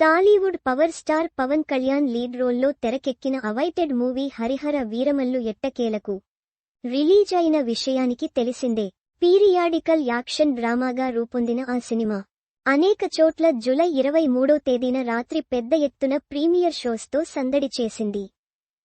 Tollywood power star Pawan Kalyan lead రోల్లో తెరకెక్కిన awaited movie Harihara Veeramallu ఎట్టకేలకు రిలీజ్ అయిన విషయానికి తెలిసిందే. పీరియాడికల్ యాక్షన్ డ్రామాగా రూపొందిన ఆ సినిమా. అనేక చోట్ల జులై ఇరవై మూడో తేదీన రాత్రి పెద్ద ఎత్తున ప్రీమియర్ షోస్తో సందడి చేసింది.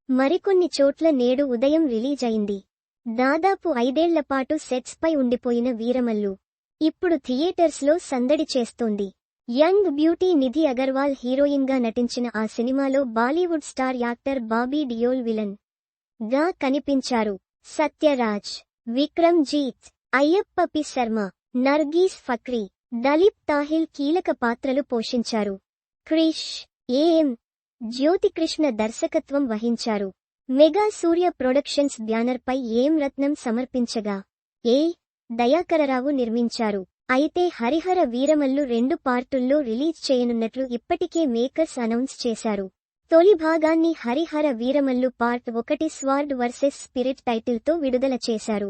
మరికొన్ని చోట్ల నేడు ఉదయం రిలీజ్ అయింది. దాదాపు ఐదేళ్ళపాటు సెట్స్పై ఉండిపోయిన వీరమల్లు ఇప్పుడు థియేటర్స్లో సందడి చేస్తోంది. యంగ్ బ్యూటీ నిధి అగర్వాల్ హీరోయిన్గా నటించిన ఆ సినిమాలో Bollywood star actor Bobby Deol విలన్గా కనిపించారు. సత్యరాజ్ విక్రమ్ జీత్ అయ్యప్ప పి శర్మ నర్గీస్ ఫక్రీ దలీప్ తాహిల్ కీలక పాత్రలు పోషించారు. క్రిష్ ఏఎం జ్యోతికృష్ణ దర్శకత్వం వహించారు. మెగా సూర్య ప్రొడక్షన్స్ బ్యానర్పై ఏం రత్నం సమర్పించగా ఏ దయాకరరావు నిర్మించారు. అయితే హరిహర వీరమల్లు రెండు పార్టుల్లో రిలీజ్ చేయనున్నట్లు ఇప్పటికే మేకర్స్ అనౌన్స్ చేశారు. తొలి భాగాన్ని హరిహర వీరమల్లు పార్ట్ ఒకటి స్వార్డ్ వర్సెస్ స్పిరిట్ టైటిల్తో విడుదల చేశారు.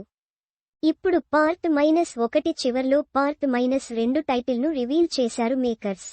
ఇప్పుడు పార్ట్ మైనస్ ఒకటి చివర్లో పార్ట్ మైనస్ రెండు టైటిల్ను రివీల్ చేశారు మేకర్స్.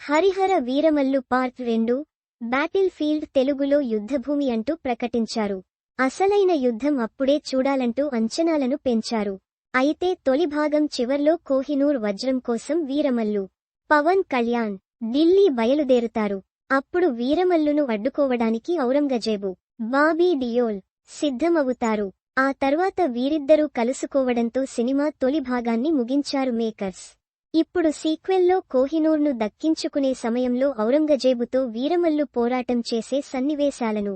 హరిహర వీరమల్లు పార్ట్ రెండు బ్యాటిల్ ఫీల్డ్ తెలుగులో యుద్ధభూమి అంటూ ప్రకటించారు. అసలైన యుద్ధం అప్పుడే చూడాలంటూ అంచనాలను పెంచారు. అయితే తొలి భాగం చివర్లో కోహినూర్ వజ్రం కోసం వీరమల్లు పవన్ కళ్యాణ్ ఢిల్లీ బయలుదేరుతారు. అప్పుడు వీరమల్లును అడ్డుకోవడానికి ఔరంగజేబు బాబీ డియోల్ సిద్ధమవుతారు. ఆ తర్వాత వీరిద్దరూ కలుసుకోవడంతో సినిమా తొలి భాగాన్ని ముగించారు మేకర్స్. ఇప్పుడు సీక్వెల్లో కోహినూర్ను దక్కించుకునే సమయంలో ఔరంగజేబుతో వీరమల్లు పోరాటం చేసే సన్నివేశాలను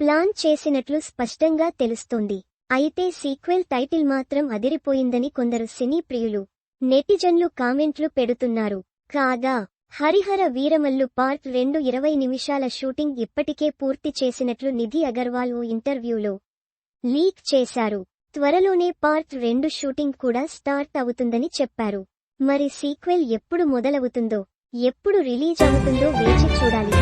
ప్లాన్ చేసినట్లు స్పష్టంగా తెలుస్తోంది. అయితే సీక్వెల్ టైటిల్ మాత్రం అదిరిపోయిందని కొందరు సినీ ప్రియులు నెటిజన్లు కామెంట్లు పెడుతున్నారు. కాగా హరిహర వీరమల్లు పార్ట్ రెండు ఇరవై నిమిషాల షూటింగ్ ఇప్పటికే పూర్తి చేసినట్లు నిధి అగర్వాల్ ఓ ఇంటర్వ్యూలో లీక్ చేశారు. త్వరలోనే పార్ట్ రెండు షూటింగ్ కూడా స్టార్ట్ అవుతుందని చెప్పారు. మరి సీక్వెల్ ఎప్పుడు మొదలవుతుందో ఎప్పుడు రిలీజ్ అవుతుందో వేచి చూడాలి.